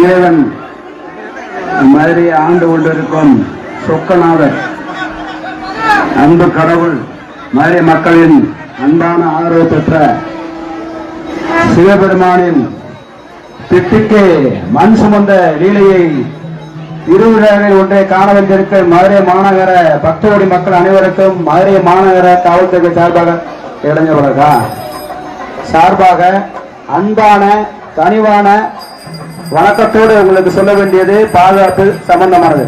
இறைவன் மதுரை ஆண்டு கொண்டிருக்கும் சொக்கநாதர் அன்பு கடவுள் மதுரை மக்களின் அன்பான ஆதரவு பெற்ற சிவபெருமானின் திட்டுக்கு மண் சுமந்த லீலையை இருவிழாவில் ஒன்றை காண வந்திருக்க மதுரை மாநகர பக்தோடி மக்கள் அனைவருக்கும் மதுரை மாநகர காவல்துறை சார்பாக இளைஞர்களா சார்பாக அன்பான கனிவான வணக்கத்தோடு உங்களுக்கு சொல்ல வேண்டியது பாதுகாப்பு சம்பந்தமானது.